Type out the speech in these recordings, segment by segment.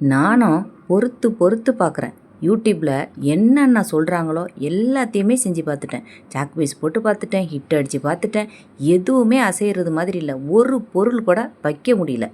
நானும் பொறுத்து பொறுத்து பார்க்குறேன் யூடியூப்பில் என்னென்ன சொல்கிறாங்களோ எல்லாத்தையுமே செஞ்சு பார்த்துட்டேன். சாக் பீஸ் போட்டு பார்த்துட்டேன் ஹிட் அடித்து பார்த்துட்டேன். எதுவுமே அசைகிறது மாதிரி இல்லை. ஒரு பொருள் கூட வைக்க முடியல.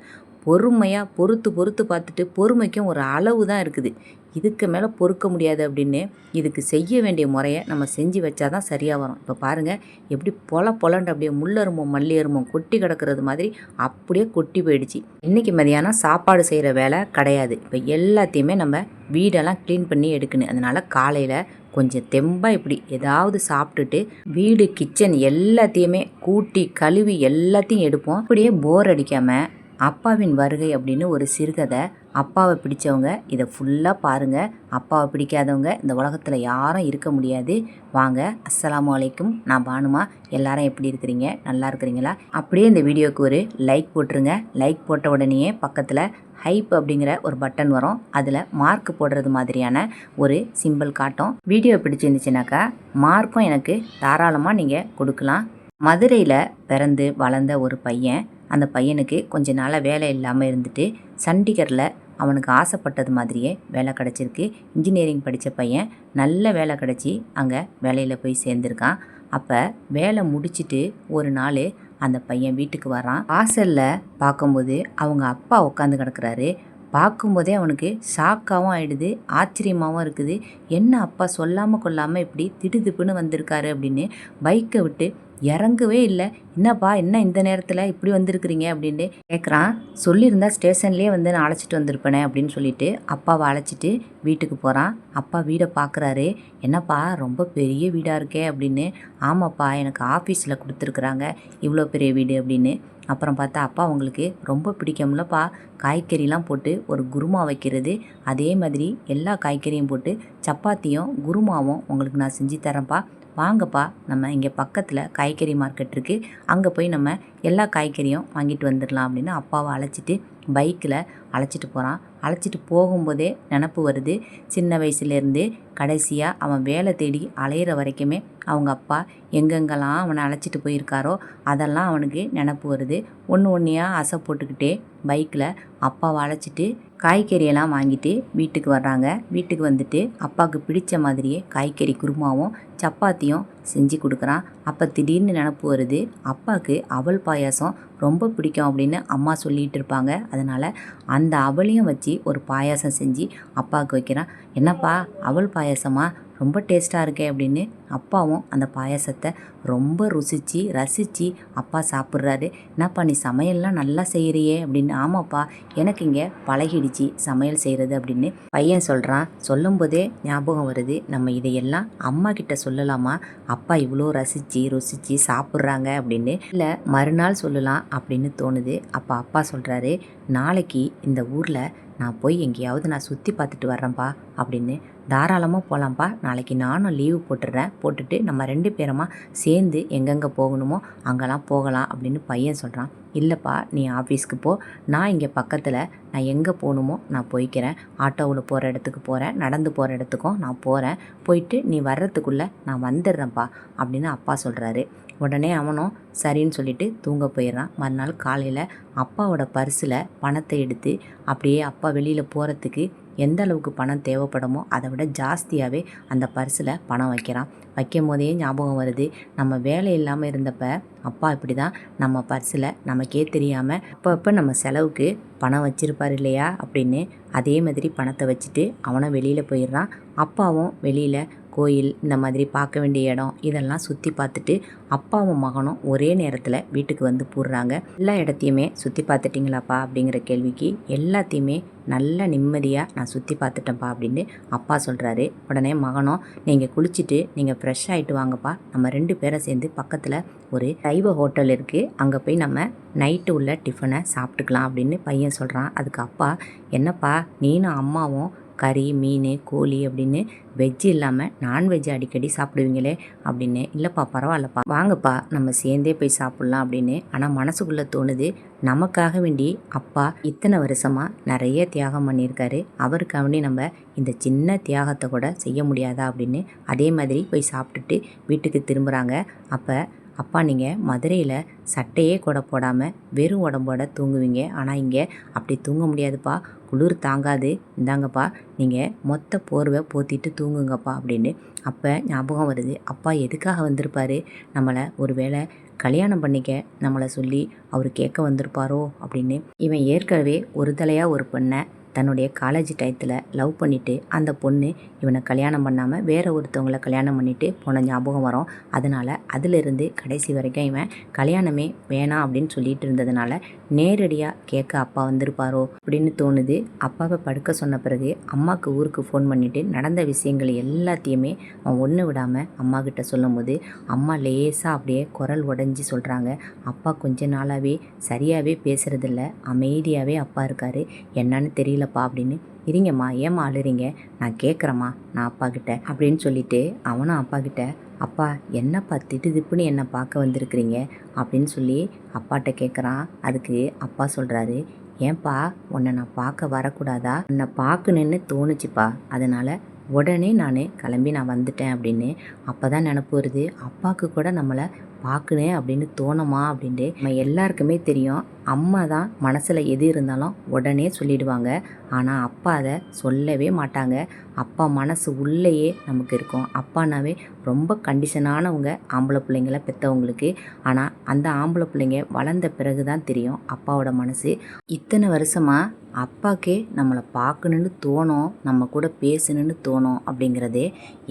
பொறுமையாக பொறுத்து பொறுத்து பார்த்துட்டு பொறுமைக்கும் ஒரு அளவு தான் இருக்குது. இதுக்கு மேலே பொறுக்க முடியாது அப்படின்னு இதுக்கு செய்ய வேண்டிய முறையை நம்ம செஞ்சு வச்சா தான் சரியாக வரும். இப்போ பாருங்கள் எப்படி பொல பொலண்டு அப்படியே முள்ளரும்பும் மல்லியரும்பும் கொட்டி கிடக்கிறது மாதிரி அப்படியே கொட்டி போயிடுச்சு. இன்றைக்கி மதியானம் சாப்பாடு செய்கிற வேலை கிடையாது. இப்போ எல்லாத்தையுமே நம்ம வீடெல்லாம் க்ளீன் பண்ணி எடுக்கணும். அதனால் காலையில் கொஞ்சம் தெம்பாக இப்படி ஏதாவது சாப்பிட்டுட்டு வீடு கிச்சன் எல்லாத்தையுமே கூட்டி கழுவி எல்லாத்தையும் எடுப்போம். அப்படியே போர் அடிக்காமல் அப்பாவின் வருகை அப்படின்னு ஒரு சிறுகதை. அப்பாவை பிடிச்சவங்க இதை ஃபுல்லாக பாருங்கள் அப்பாவை பிடிக்காதவங்க இந்த உலகத்தில் யாரும் இருக்க முடியாது. வாங்க அஸ்லாம் வலைக்கும் நான் பானுமா. எல்லாரும் எப்படி இருக்கிறீங்க? நல்லா இருக்கிறீங்களா? அப்படியே இந்த வீடியோவுக்கு ஒரு லைக் போட்டுருங்க. லைக் போட்ட உடனேயே பக்கத்தில் ஹைப் அப்படிங்கிற ஒரு பட்டன் வரும். அதில் மார்க் போடுறது மாதிரியான ஒரு சிம்பிள் காட்டும். வீடியோ பிடிச்சிருந்துச்சுனாக்கா மார்க்கும் எனக்கு தாராளமாக நீங்கள் கொடுக்கலாம். மதுரையில் பிறந்து வளர்ந்த ஒரு பையன் அந்த பையனுக்கு கொஞ்ச நாளாக வேலை இல்லாமல் இருந்துட்டு சண்டிகரில் அவனுக்கு ஆசைப்பட்டது மாதிரியே வேலை கிடச்சிருக்கு. இன்ஜினியரிங் படித்த பையன் நல்ல வேலை கிடச்சி அங்கே வேலையில் போய் சேர்ந்துருக்கான். அப்போ வேலை முடிச்சிட்டு ஒரு நாள் அந்த பையன் வீட்டுக்கு வரான். வாசலில் பார்க்கும்போது அவங்க அப்பா உட்காந்து கிடக்குறாரு. பார்க்கும்போதே அவனுக்கு ஷாக்காகவும் ஆயிடுது ஆச்சரியமாகவும் இருக்குது. என்ன அப்பா சொல்லாமல் கொள்ளாமல் இப்படி திடுதிப்புன்னு வந்திருக்காரு அப்படின்னு பைக்கை விட்டு இறங்கவே இல்லை. என்னப்பா என்ன இந்த நேரத்தில் இப்படி வந்திருக்கிறீங்க? அப்படின்ட்டு கேட்குறான் சொல்லியிருந்தா ஸ்டேஷன்லேயே வந்து நான் அழைச்சிட்டு வந்திருப்பேனே அப்படின்னு சொல்லிட்டு அப்பாவை அழைச்சிட்டு வீட்டுக்கு போகிறான் அப்பா வீடை பார்க்குறாரு என்னப்பா ரொம்ப பெரிய வீடாக இருக்கே அப்படின்னு. ஆமாப்பா எனக்கு ஆஃபீஸில் கொடுத்துருக்குறாங்க. இவ்வளோ பெரிய வீடு அப்படின்னு. அப்புறம் பார்த்தா அப்பா உங்களுக்கு ரொம்ப பிடிக்கும்லப்பா. காய்கறிலாம் போட்டு ஒரு குருமா வைக்கிறது. அதே மாதிரி எல்லா காய்கறியும் போட்டு சப்பாத்தியும் குருமாவும் உங்களுக்கு நான் செஞ்சு தரேன்ப்பா. வாங்கப்பா நம்ம இங்கே பக்கத்தில் காய்கறி மார்க்கெட் இருக்குது அங்கே போய் நம்ம எல்லா காய்கறியும் வாங்கிட்டு வந்துடலாம் அப்படின்னு அப்பாவை அழைச்சிட்டு பைக்கில் அழைச்சிட்டு போகிறான் அழைச்சிட்டு போகும்போதே நினப்பு வருது. சின்ன வயசுலேருந்து கடைசியாக அவன் வேலை தேடி அலையிற வரைக்குமே அவங்க அப்பா எங்கெங்கெல்லாம் அவனை அழைச்சிட்டு போயிருக்காரோ அதெல்லாம் அவனுக்கு நினப்பு வருது. ஒன்று ஒன்றையாக ஆசை போட்டுக்கிட்டே பைக்கில் அப்பாவை அழைச்சிட்டு காய்கறியெல்லாம் வாங்கிட்டு வீட்டுக்கு வர்றாங்க. வீட்டுக்கு வந்துட்டு அப்பாவுக்கு பிடிச்ச மாதிரியே காய்கறி குருமாவும் சப்பாத்தியும் செஞ்சு கொடுக்குறான். அப்போ திடீர்னு நினப்பு வருது. அப்பாவுக்கு அவல் பாயாசம் ரொம்ப பிடிக்கும் அப்படின்னு அம்மா சொல்லிகிட்டு இருப்பாங்க. அதனால் அந்த அவளையும் வச்சு ஒரு பாயாசம் செஞ்சு அப்பாவுக்கு வைக்கிறான். என்னப்பா அவல் பாயாசமா? ரொம்ப டேஸ்ட்டாக இருக்கே அப்படின்னு அப்பாவும் அந்த பாயாசத்தை ரொம்ப ருசித்து ரசித்து அப்பா சாப்பிட்றாரு. என்னப்பா நீ சமையல்லாம் நல்லா செய்கிறியே அப்படின்னு. ஆமாப்பா எனக்கு இங்கே பழகிடுச்சு சமையல் செய்கிறது அப்படின்னு பையன் சொல்கிறான் சொல்லும்போதே ஞாபகம் வருது நம்ம இதையெல்லாம் அம்மா கிட்ட சொல்லலாமா? அப்பா இவ்வளோ ரசித்து ருசித்து சாப்பிட்றாங்க அப்படின்னு. இல்லை மறுநாள் சொல்லலாம் அப்படின்னு தோணுது. அப்போ அப்பா சொல்கிறாரு நாளைக்கு இந்த ஊரில் நான் போய் எங்கேயாவது நான் சுற்றி பார்த்துட்டு வர்றேன்ப்பா அப்படின்னு. தாராளமாக போகலாம்ப்பா நாளைக்கு நானும் லீவு போட்டுடுறேன் போட்டுட்டு நம்ம ரெண்டு பேருமா சேர்ந்து எங்கெங்கே போகணுமோ அங்கெல்லாம் போகலாம் அப்படின்னு பையன் சொல்கிறான் இல்லைப்பா நீ ஆஃபீஸ்க்கு போ. நான் இங்கே பக்கத்தில் நான் எங்கே போகணுமோ நான் போய்க்கிறேன். ஆட்டோவில் போகிற இடத்துக்கு போகிறேன் நடந்து போகிற இடத்துக்கும் நான் போகிறேன் போயிட்டு நீ வர்றதுக்குள்ளே நான் வந்துடுறேன்ப்பா அப்படின்னு அப்பா சொல்கிறாரு உடனே அவனும் சரின்னு சொல்லிட்டு தூங்க போயிடுறான். மறுநாள் காலையில் அப்பாவோட பர்ஸில் பணத்தை எடுத்து அப்படியே அப்பா வெளியில் போகிறதுக்கு எந்த அளவுக்கு பணம் தேவைப்படுமோ அதை விட ஜாஸ்தியாகவே அந்த பர்ஸில் பணம் வைக்கிறான். வைக்கும் போதே ஞாபகம் வருது நம்ம வேலை இல்லாமல் இருந்தப்ப அப்பா இப்படி தான் நம்ம பர்ஸில் நமக்கே தெரியாமல் அப்பப்போ நம்ம செலவுக்கு பணம் வச்சிருப்பார் இல்லையா அப்படின்னு அதே மாதிரி பணத்தை வச்சுட்டு அவனும் வெளியில் போயிடுறான். அப்பாவும் வெளியில் கோயில் இந்த மாதிரி பார்க்க வேண்டிய இடம் இதெல்லாம் சுற்றி பார்த்துட்டு அப்பாவும் மகனும் ஒரே நேரத்தில் வீட்டுக்கு வந்து போடுறாங்க. எல்லா இடத்தையுமே சுற்றி பார்த்துட்டிங்களாப்பா? அப்படிங்கிற கேள்விக்கு எல்லாத்தையுமே நல்ல நிம்மதியாக நான் சுற்றி பார்த்துட்டேன்ப்பா அப்படின்னு அப்பா சொல்கிறாரு உடனே மகனும் நீங்கள் குளிச்சுட்டு நீங்கள் ஃப்ரெஷ் ஆகிட்டு வாங்கப்பா. நம்ம ரெண்டு பேரை சேர்ந்து பக்கத்தில் ஒரு சைவ ஹோட்டல் இருக்குது அங்கே போய் நம்ம நைட்டு உள்ள டிஃபனை சாப்பிட்டுக்கலாம் அப்படின்னு பையன் சொல்கிறான் அதுக்கு அப்பா என்னப்பா நீனும் அம்மாவும் கறி மீன் கோழி அப்படின்னு வெஜ்ஜு இல்லாமல் நான்வெஜ் அடிக்கடி சாப்பிடுவீங்களே அப்படின்னு இல்லைப்பா பரவாயில்லப்பா. வாங்கப்பா நம்ம சேர்ந்தே போய் சாப்பிட்லாம் அப்படின்னு ஆனால் மனசுக்குள்ளே தோணுது. நமக்காக வேண்டி அப்பா இத்தனை வருஷமாக நிறைய தியாகம் பண்ணியிருக்காரு. அவருக்காக வேண்டி நம்ம இந்த சின்ன தியாகத்தை கூட செய்ய முடியாதா அப்படின்னு அதே மாதிரி போய் சாப்பிட்டுட்டு வீட்டுக்கு திரும்புகிறாங்க அப்போ அப்பா நீங்கள் மதுரையில் சட்டையே கூட போடாமல் வெறும் உடம்போட தூங்குவீங்க. ஆனால் இங்கே அப்படி தூங்க முடியாதுப்பா. குளிர் தாங்காது. இந்தாங்கப்பா நீங்கள் மொத்த போர்வை போத்திட்டு தூங்குங்கப்பா அப்படின்னு அப்போ ஞாபகம் வருது. அப்பா எதுக்காக வந்திருப்பாரு? நம்மளை ஒரு வேளை கல்யாணம் பண்ணிக்க நம்மளை சொல்லி அவர் கேட்க வந்திருப்பாரோ அப்படின்னு இவன் ஏற்கனவே ஒரு தலையாக ஒரு பெண்ணை தன்னுடைய காலேஜ் டயத்தில் லவ் பண்ணிவிட்டு அந்த பொண்ணு இவனை கல்யாணம் பண்ணாமல் வேற ஒருத்தவங்களை கல்யாணம் பண்ணிவிட்டு போன ஞாபகம் வரும். அதனால் அதிலிருந்து கடைசி வரைக்கும் இவன் கல்யாணமே வேணாம் அப்படின்னு சொல்லிட்டு இருந்ததுனால நேரடியாக கேட்க அப்பா வந்திருப்பாரோ அப்படின்னு தோணுது. அப்பாவை படுக்க சொன்ன பிறகு அம்மாவுக்கு ஊருக்கு ஃபோன் பண்ணிவிட்டு நடந்த விஷயங்கள் எல்லாத்தையுமே அவன் ஒன்று விடாமல் அம்மா கிட்ட சொல்லும்போது அம்மா லேசாக அப்படியே குரல் உடஞ்சி சொல்கிறாங்க அப்பா கொஞ்ச நாளாகவே சரியாகவே பேசுகிறதில்ல அமைதியாகவே அப்பா இருக்கார். என்னன்னு தெரியல இல்லைப்பா அப்படின்னு இருங்கம்மா ஏம்மா அழுறீங்க? நான் கேட்குறேம்மா நான் அப்பா கிட்ட அப்படின்னு சொல்லிட்டு அவனும் அப்பா கிட்ட அப்பா என்னப்பா திட்டு திப்புன்னு என்னை பார்க்க வந்திருக்கிறீங்க? அப்படின்னு சொல்லி அப்பாட்ட கேட்குறான் அதுக்கு அப்பா சொல்கிறாரு ஏன்பா உன்னை நான் பார்க்க வரக்கூடாதா? உன்னை பார்க்கணுன்னு தோணுச்சுப்பா. அதனால் உடனே நான் கிளம்பி நான் வந்துட்டேன் அப்படின்னு அப்போ தான் நினப்பு வருது. அப்பாவுக்கு கூட நம்மளை பார்க்கணும் அப்படின்னு தோணுமா அப்படின்ட்டு நம்ம எல்லாருக்குமே தெரியும். அம்மா தான் மனசில் எது இருந்தாலும் உடனே சொல்லிடுவாங்க. ஆனால் அப்பா அதை சொல்லவே மாட்டாங்க. அப்பா மனசு உள்ளேயே நமக்கு இருக்கும். அப்பானாவே ரொம்ப கண்டிஷனானவங்க ஆம்பளை பிள்ளைங்கள பெற்றவங்களுக்கு ஆனால் அந்த ஆம்பளை பிள்ளைங்க வளர்ந்த பிறகு தான் தெரியும் அப்பாவோட மனசு. இத்தனை வருஷமாக அப்பாக்கே நம்மளை பார்க்கணுன்னு தோணும் நம்ம கூட பேசணுன்னு தோணும் அப்படிங்கிறதே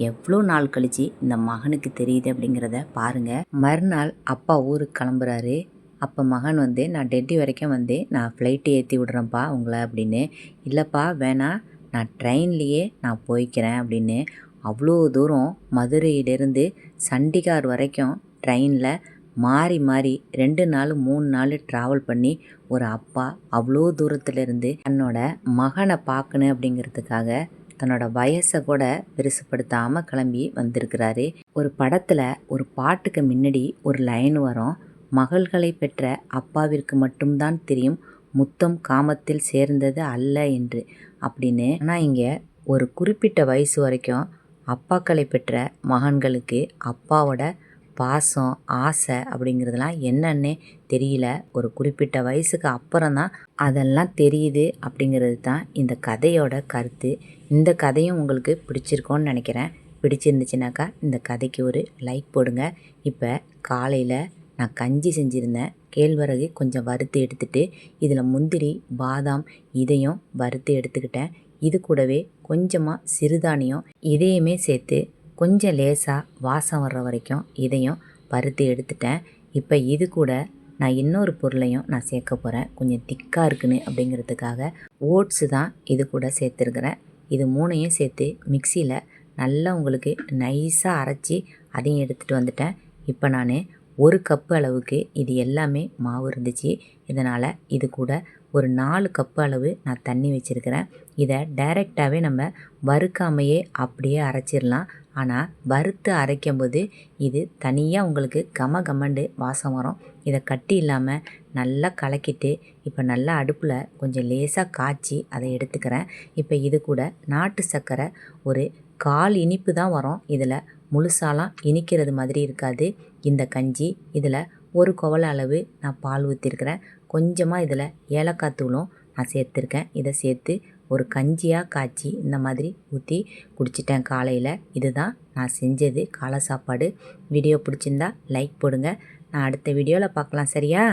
எவ்வளோ நாள் கழித்து இந்த மகனுக்கு தெரியுது அப்படிங்கிறத பாருங்கள் மறுநாள் அப்பா ஊருக்கு கிளம்புறாரு. அப்போ மகன் வந்து நான் டெல்லி வரைக்கும் வந்து நான் ஃப்ளைட்டு ஏற்றி விட்றேன்ப்பா உங்களை அப்படின்னு இல்லைப்பா வேணாம் நான் ட்ரெயின்லேயே நான் போய்க்கிறேன் அப்படின்னு அவ்வளோ தூரம் மதுரையிலேருந்து சண்டிகார் வரைக்கும் ட்ரெயினில் மாறி மாறி ரெண்டு நாள் மூணு நாள் ட்ராவல் பண்ணி ஒரு அப்பா அவ்வளோ தூரத்துலேருந்து தன்னோட மகனை பார்க்கணும் அப்படிங்கிறதுக்காக தன்னோட வயசை கூட பெருசுப்படுத்தாமல் கிளம்பி வந்திருக்கிறாரு. ஒரு படத்தில் ஒரு பாட்டுக்கு முன்னாடி ஒரு லைன் வரும் மகள்களை பெற்ற அப்பாவிற்கு மட்டும்தான் தெரியும் முத்தம் காமத்தில் சேர்ந்தது அல்ல என்று. அப்படின்னு ஆனால் இங்கே ஒரு குறிப்பிட்ட வயசு வரைக்கும் அப்பாக்களை பெற்ற மகன்களுக்கு அப்பாவோட பாசம் ஆசை அப்படிங்கிறதுலாம் என்னன்னே தெரியல. ஒரு குறிப்பிட்ட வயசுக்கு அப்புறம் தான் அதெல்லாம் தெரியுது அப்படிங்கிறது தான் இந்த கதையோட கருத்து. இந்த கதையும் உங்களுக்கு பிடிச்சிருக்கோன்னு நினைக்கிறேன். பிடிச்சிருந்துச்சுனாக்கா இந்த கதைக்கு ஒரு லைக் போடுங்க. இப்போ காலையில் நான் கஞ்சி செஞ்சுருந்தேன் கேழ்வரகு கொஞ்சம் வறுத்து எடுத்துட்டு இதில் முந்திரி பாதாம் இதையும் வறுத்து எடுத்துக்கிட்டேன். இது கூடவே கொஞ்சமாக சிறுதானியம் இதையுமே சேர்த்து கொஞ்சம் லேசாக வாசம் வர்ற வரைக்கும் இதையும் வறுத்து எடுத்துட்டேன். இப்போ இது கூட நான் இன்னொரு பொருளையும் நான் சேர்க்க போகிறேன் கொஞ்சம் திக்காக இருக்குன்னு அப்படிங்கிறதுக்காக ஓட்ஸு தான் இது கூட சேர்த்துருக்குறேன். இது மூணையும் சேர்த்து மிக்சியில் நல்லா உங்களுக்கு நைஸாக அரைச்சி அதையும் எடுத்துகிட்டு வந்துட்டேன். இப்போ நான் ஒரு கப்பு அளவுக்கு இது எல்லாமே மாவு இருந்துச்சு. இதனால் இது கூட ஒரு நாலு கப்பு அளவு நான் தண்ணி வச்சுருக்கிறேன். இதை டைரெக்டாகவே நம்ம வறுக்காமையே அப்படியே அரைச்சிடலாம். ஆனால் வறுத்து அரைக்கும்போது இது தனியாக உங்களுக்கு கம கமண்டு வாசம் வரும். இதை கட்டி இல்லாமல் நல்லா கலக்கிட்டு இப்போ நல்லா அடுப்பில் கொஞ்சம் லேசாக காய்ச்சி அதை எடுத்துக்கிறேன். இப்போ இது கூட நாட்டு சர்க்கரை ஒரு கால் இனிப்பு தான் வரும். இதில் முழுசாலாம் இனிக்கிறது மாதிரி இருக்காது. இந்த கஞ்சி இதில் ஒரு குவளை அளவு நான் பால் ஊற்றிருக்கிறேன் கொஞ்சமாக இதில் ஏலக்காய் தூளும் நான் சேர்த்துருக்கேன். இதை சேர்த்து ஒரு கஞ்சியாக காய்ச்சி இந்த மாதிரி ஊற்றி குடிச்சிட்டேன் காலையில். இதுதான் நான் செஞ்சது காலை சாப்பாடு. வீடியோ பிடிச்சிருந்தா லைக் போடுங்க. நான் அடுத்த வீடியோவில் பார்க்கலாம். சரியா?